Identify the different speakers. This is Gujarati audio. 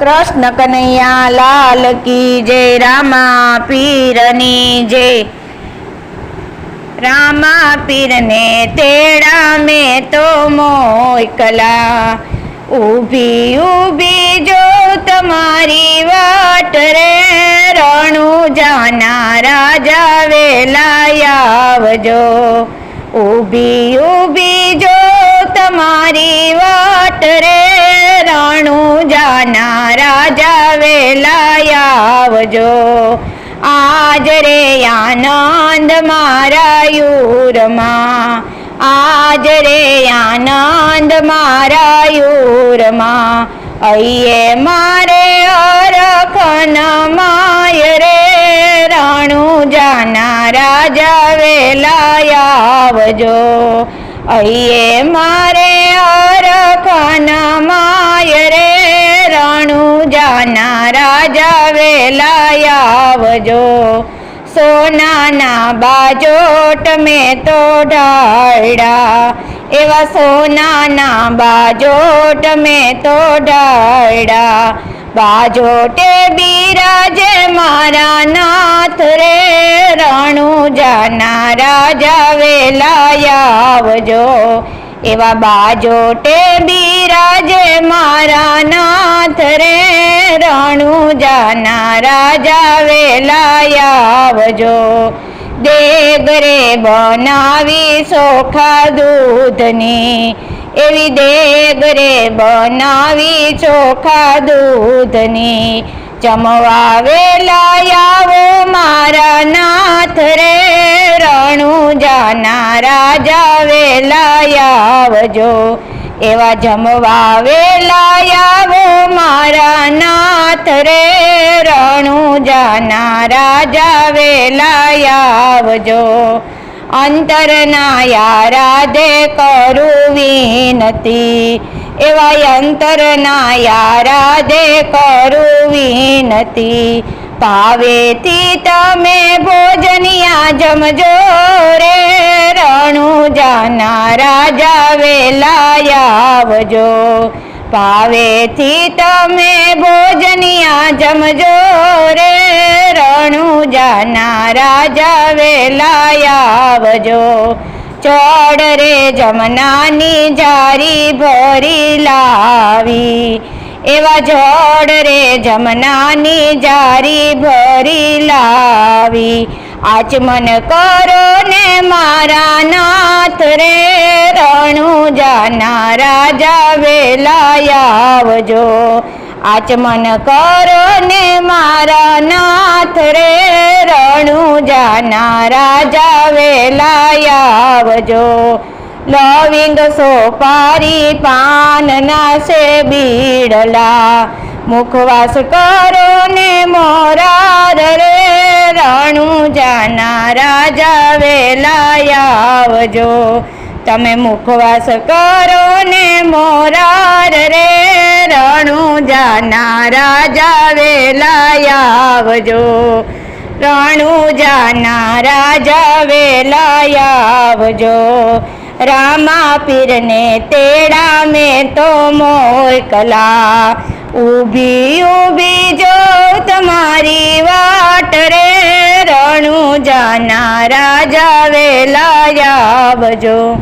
Speaker 1: કૃષ્ણ કનૈયા લાલ કી જય, રામા પીરની જય. રામા પીરને તેડા મેં તો મોકલા ઊભી ઊભી જો તમારી વાટ રે, રણું જાના રાજા વેલા આવજો. ઊભી ઊભી જો તમારી વાટ રે રણું જાના રાજા વેલા આવજો. આજ રે આનંદ મારા યુરમાં. આજ રે આનંદ મારા યુરમાં. અયે મારે અરખન માય રે. રણું જાના રાજા વેલા આવજો. અયે મારે અરખન માય રે રણુજાના રાજા વેલાયાવજો સોનાના બાજોટ મેં તો ઢાળડા એવા સોનાના બાજોટ મેં તો ઢાળડા બાજોટે બિરાજે મારા નાથ રે, રણું જાના રાજા વેલાયા આવજો. એવા બાજોટે બિરાજે મારા નાથ રે. રણું જાના રાજા વેલાયા આવજો. દેગ રે બનાવી ચોખા દૂધની. એવી દેગ રે બનાવી ચોખા દૂધની. જમવા વેલાયા આવો મારા નાથ રે રણું જાના રાજા વેલા એવા જમવા વેલા આવો મારા નાથ રે. રણું જાના રાજા વેલા આવજો. અંતરના યારાધે કરું વિનતી. એવા અંતરના યારાધે કરું વિનતી. પાવેથી તમે ભોજનિયા જમજો રે રણું જાના રાજા વેલા આવજો. પાવેથી તમે ભોજનિયા જમજો રે રણું જાના રાજા વેલા આવજો. ચડ રે જમનાની જારી ભરી લાવી એવા જડ રે જમનાની જારી ભરી લાવી. આચમન કરો ને મારા નાથ રે, રણુ જાના રાજા વેલા આવજો. આચમન કરો ને મારા નાથ રે, રણુ જાના રાજા વેલા આવજો. લવિંગ સોપારી પાન નાસે બીડલા. મુખવાસ કરો ને મોરાર રે રણું જાનારા રાજા વેલા આવજો. તમે મુખવાસ કરો ને મોરાર રે રણું જાનારા રાજા વેલા આવજો. રણું જાનારા રાજા વેલા આવજો. રામા પીરને તેડા મેં તો મોકલા ઊભી ઊભી જો તમારી વાટ રે રણુ જાના રાજા વેલા આવજો